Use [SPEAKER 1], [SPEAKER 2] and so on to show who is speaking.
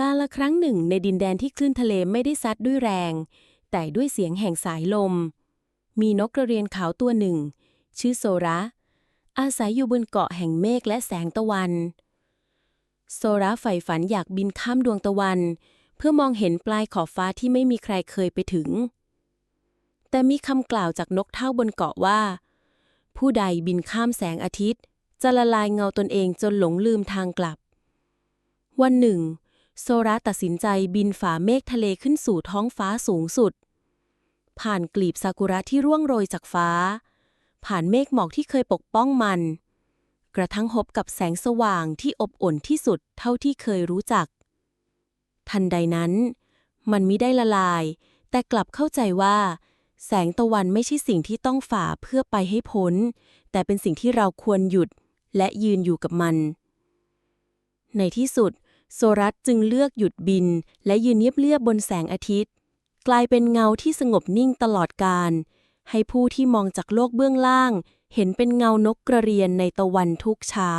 [SPEAKER 1] กาละครั้งหนึ่งในดินแดนที่คลื่นทะเลไม่ได้ซัดด้วยแรง แต่ด้วยเสียงแห่งสายลม มีนกกระเรียนขาวตัวหนึ่ง ชื่อโซระ อาศัยอยู่บนเกาะแห่งเมฆและแสงตะวัน โซระใฝ่ฝันอยากบินข้ามดวงตะวัน เพื่อมองเห็นปลายขอบฟ้าที่ไม่มีใครเคยไปถึง แต่มีคำกล่าวจากนกเท่าบนเกาะว่า ผู้ใดบินข้ามแสงอาทิตย์ จะละลายเงาตนเองจนหลงลืมทางกลับ วันหนึ่ง โซระตัดสินใจบินฝ่าเมฆทะเลขึ้นสู่ท้องฟ้าสูงสุด ผ่านกลีบซากุระที่ร่วงโรยจากฟ้า ผ่านเมฆหมอกที่เคยปกป้องมัน กระทั่งพบกับแสงสว่างที่อบอุ่นที่สุดเท่าที่เคยรู้จัก ทันใดนั้น มันมิได้ละลาย แต่กลับเข้าใจว่า แสงตะวันไม่ใช่สิ่งที่ต้องฝ่าเพื่อไปให้พ้น แต่เป็นสิ่งที่เราควรหยุดและยืนอยู่กับมัน ในที่สุด โซรัสจึงเลือกหยุดบิน และยืนเงียบๆบนแสงอาทิตย์ กลายเป็นเงาที่สงบนิ่งตลอดการ ให้ผู้ที่มองจากโลกเบื้องล่าง เห็นเป็นเงานกกระเรียนในตะวันทุกเช้า